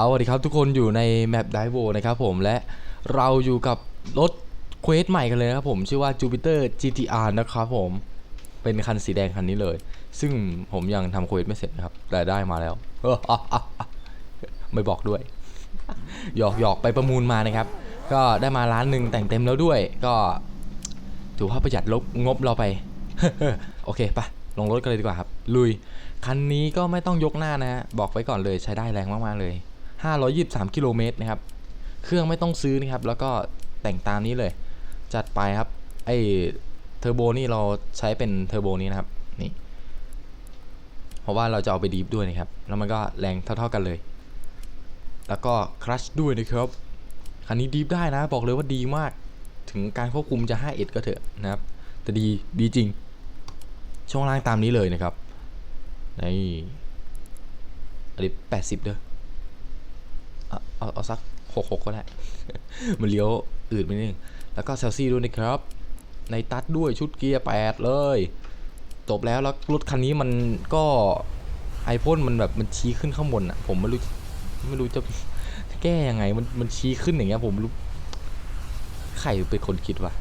เอาสวัสดีครับทุกคนอยู่ในแมปไดโวนะครับผมและเราอยู่กับรถเควสใหม่กันเลยนะครับผมชื่อว่า Jupiter GTR นะครับผมเป็นคันสีแดงคันนี้เลย ซึ่งผมยังทำเควสไม่เสร็จนะครับ แต่ได้มาแล้ว ไม่บอกด้วย หยอกหยอกไปประมูลมานะครับ ก็ได้มาล้านหนึ่งแต่งเต็มแล้วด้วย ก็ถือว่าประหยัดลบงบเราไป โอเคปะลงรถกันเลยดีกว่าครับ ลุย คันนี้ก็ไม่ต้องยกหน้านะฮะ บอกไว้ก่อนเลยใช้ได้แรงมาก ๆ เลย 523 กิโลเมตรนะครับ เครื่องไม่ต้องซื้อนะครับ แล้วก็แต่งตามนี้เลย จัดไปครับ ไอเทอร์โบนี่เราใช้เป็นเทอร์โบนี้นะครับ นี่ เพราะว่าเราจะเอาไปดีฟด้วยนะครับ แล้วมันก็แรงเท่าๆกันเลย แล้วก็คลัชด้วยนะครับ คันนี้ดีฟได้นะ บอกเลยว่าดีมาก ถึงการควบคุมจะ5ก็เถอะนะครับ แต่ดี ดีจริง ช่วงล่างตามนี้เลยนะครับนี่อันนี้แปดสิบเด้อ เอาเอาสักหกหกก็ได้ มันเลี้ยวอืดไปนิดนึงแล้วก็เซลซี่ด้วยนะครับ ในตัดด้วยชุดเกียร์แปดเลย จบแล้วแล้วรถคันนี้มันก็ไอพ่นมันแบบมันชี้ขึ้นข้างบนอะ ผมไม่รู้ไม่รู้จะแก้ยังไง มันมันชี้ขึ้นอย่างเงี้ย ผมรู้ใครเป็นคนคิดวะ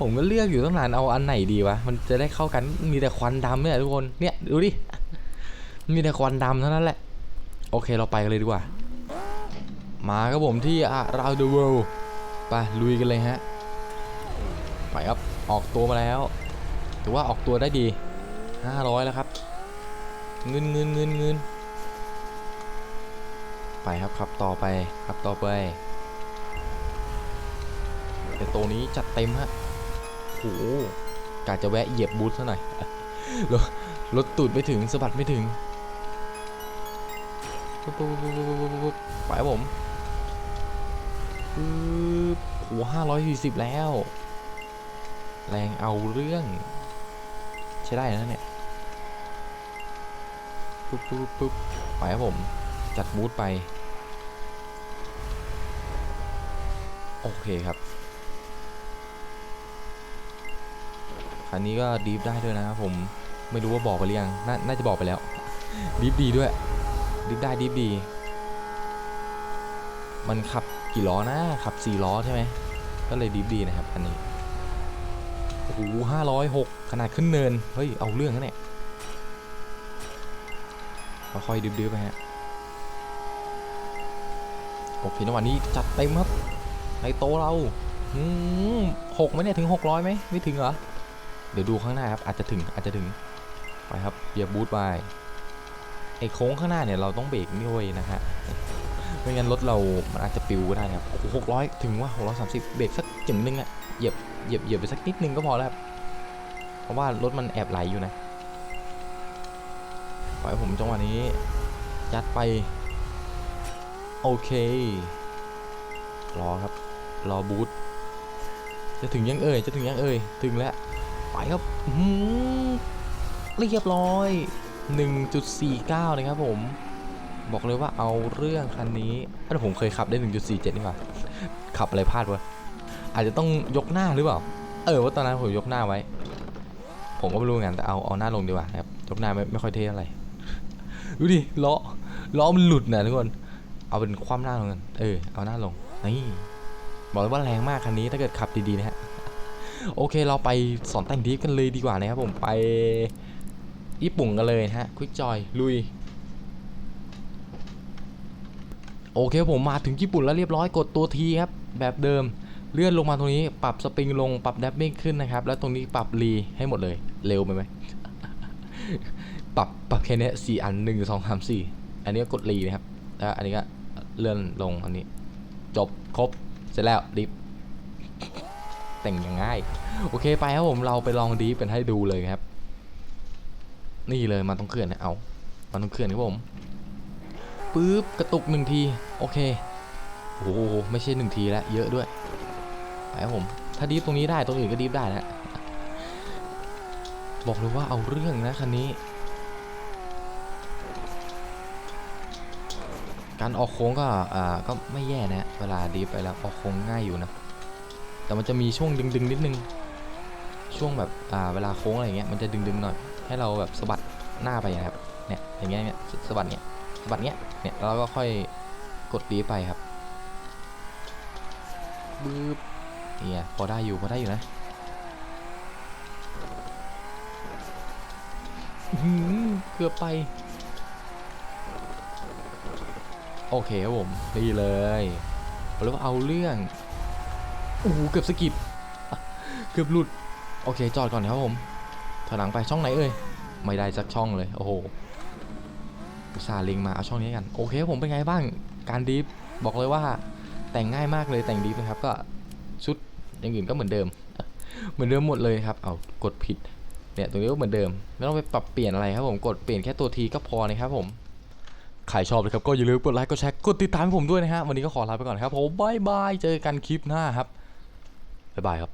ผมก็เลือกอยู่ตั้งนานเอาอันไหนดีวะ มันจะได้เข้ากันมีแต่ควันดำเนี่ยทุกคนเนี่ยดูดิมีแต่ควันดำเท่านั้นแหละ โอเคเราไปกันเลยดีกว่า มาครับผมที่อะราวเดอะเวิลด์ไปลุยกันเลยฮะ ไปครับ ออกตัวมาแล้ว ถือว่าออกตัวได้ดี 500 แล้วครับ เงินเงินเงินเงินไปครับขับต่อไปขับต่อไปแต่ตัวนี้จัดเต็มฮะโอ้โหกาจะแวะเหยียบบูธซะหน่อยรถรถตูดไม่ถึงสะบัดไม่ถึง ไปผม ปึ๊บโอ้ห้าร้อยสี่สิบแล้ว แรงเอาเรื่อง ใช้ได้นะเนี่ยปุ๊บปุ๊บปุ๊บไปครับผม จัดบูธไป โอเคครับ คันนี้ก็ดีฟได้ด้วยนะครับผม ไม่รู้ว่าบอกไปหรือยังนน่าจะบอกไปแล้ว ดีฟดีด้วย ดีฟได้ดีฟดี มันขับ กี่ล้อนะขับสี่ล้อใช่ไหมก็เลยดีฟดีนะครับคันนี้โอ้โหห้าร้อยหกขนาดขึ้นเนิน เฮ้ย เอาเรื่องนะเนี่ยค่อยๆดิบๆไปฮะโอเคในวันนี้จัดเต็มครับในโตเราหกไหมเนี่ยถึงหกร้อยไหมไม่ถึงเหรอ เดี๋ยวดูข้างหน้าครับอาจจะถึงอาจจะถึงไปครับเหยียบบูทไปไอ้โค้งข้างหน้าเนี่ยเราต้องเบรกนี่เว้ยนะฮะ ไม่งั้นรถเรา มันอาจจะปิวก็ได้ครับหกร้อยถึงว่าหกร้อยสามสิบเบรกสักจึงนึงอะเหยียบ เหยียบ เหยียบไปสักนิดนึงก็พอแล้วครับ เพราะว่ารถมันแอบไหลอยู่นะไปครับผมจังหวะนี้ ยัดไป โอเค รอครับ รอบูทจะถึงยังเอ่ย จะถึงยังเอ่ย ถึงแล้ว ไปครับเรียบร้อย 1.49 นะครับผม บอกเลยว่าเอาเรื่องคันนี้ถ้าผมเคยขับได้ 1.47 นี่หว่า ขับอะไรพลาดวะ อาจจะต้องยกหน้าหรือเปล่า เออว่าตอนนั้นผมยกหน้าไว้ ผมก็ไม่รู้เหมือนแต่เอาเอาหน้าลงดีกว่าครับ ยกหน้าไม่ไม่ค่อยเท่อะไร ดูดิล้อล้อมันหลุดนะทุกคน เอาเป็นคว่ำหน้าลงกันเออ เอาหน้าลง นี่ บอกเลยว่าแรงมากคันนี้ถ้าเกิดขับดีๆนะฮะ โอเคเราไปสอนแต่งดีฟกันเลยดีกว่านะครับผมไปญี่ปุ่นกันเลยฮะควิกจอยลุย โอเคผมมาถึงญี่ปุ่นแล้วเรียบร้อยกดตัวทีครับแบบเดิมเลื่อนลงมาตรงนี้ปรับสปริงลงปรับแดบเบิ้งขึ้นนะครับ แล้วตรงนี้ปรับรีให้หมดเลยเร็วไปไหมปรับปรับแค่นี้สี่อันหนึ่งสองสามสี่อันนี้ก็กดรีนะครับแล้วอันนี้ก็เลื่อนลงอันนี้ จบครบเสร็จแล้วดิฟแต่งย่างง่าย โอเคไปครับผมเราไปลองดีฟกันให้ดูเลยครับ นี่เลยมาตรงเขื่อนนะเอามาตรงเขื่อนครับผม ปึ๊บกระตุกหนึ่งที โอเคโอ้โหไม่ใช่หนึ่งทีแล้วเยอะด้วยไปครับผมถ้าดีฟตรงนี้ได้ตรงอื่นก็ดีฟได้นะบอกเลยว่าเอาเรื่องนะคันนี้ การออกโค้งก็อ่าก็ไม่แย่นะเวลาดีฟไปแล้วออกโค้งง่ายอยู่นะแต่มันจะมีช่วงดึงๆนิดนึงช่วงแบบอ่าเวลาโค้งอะไรอย่างเงี้ยมันจะดึงๆหน่อยให้เราแบบสะบัดหน้าไปนะครับเนี่ยอย่างเงี้ยเนี่ยสะบัดเนี่ย บัดเนี้ยเนี่ยเราก็ค่อยกดดีไปครับบึ๊บเนี่ยพอได้อยู่พอได้อยู่นะหือเกือบไป โอเคครับผมดีเลยเรียกว่าเอาเรื่องโอ้โหเกือบสะกิดเกือบหลุด โอเคจอดก่อนครับผมถอยหลังไปช่องไหนเอ่ยไม่ได้สักช่องเลย โอ้โห อุตส่าห์ลิงมาเอาช่องนี้กันโอเคผมเป็นไงบ้างการดริฟบอกเลยว่าแต่งง่ายมากเลยแต่งดริฟนะครับก็ชุดอย่างอื่นก็เหมือนเดิม เหมือนเดิมหมดเลยครับเอากดผิดเนี่ยตรงนี้ก็เหมือนเดิม ไม่ต้องไปปรับเปลี่ยนอะไรครับผมกดเปลี่ยนแค่ตัวทีก็พอนะครับผมใครชอบนะครับก็อย่าลืมกดไลค์กดแชร์กดติดตามผมด้วยนะฮะวันนี้ก็ขอลาไปก่อนครับผมบายบายเจอกันคลิปหน้าครับบายบายครับ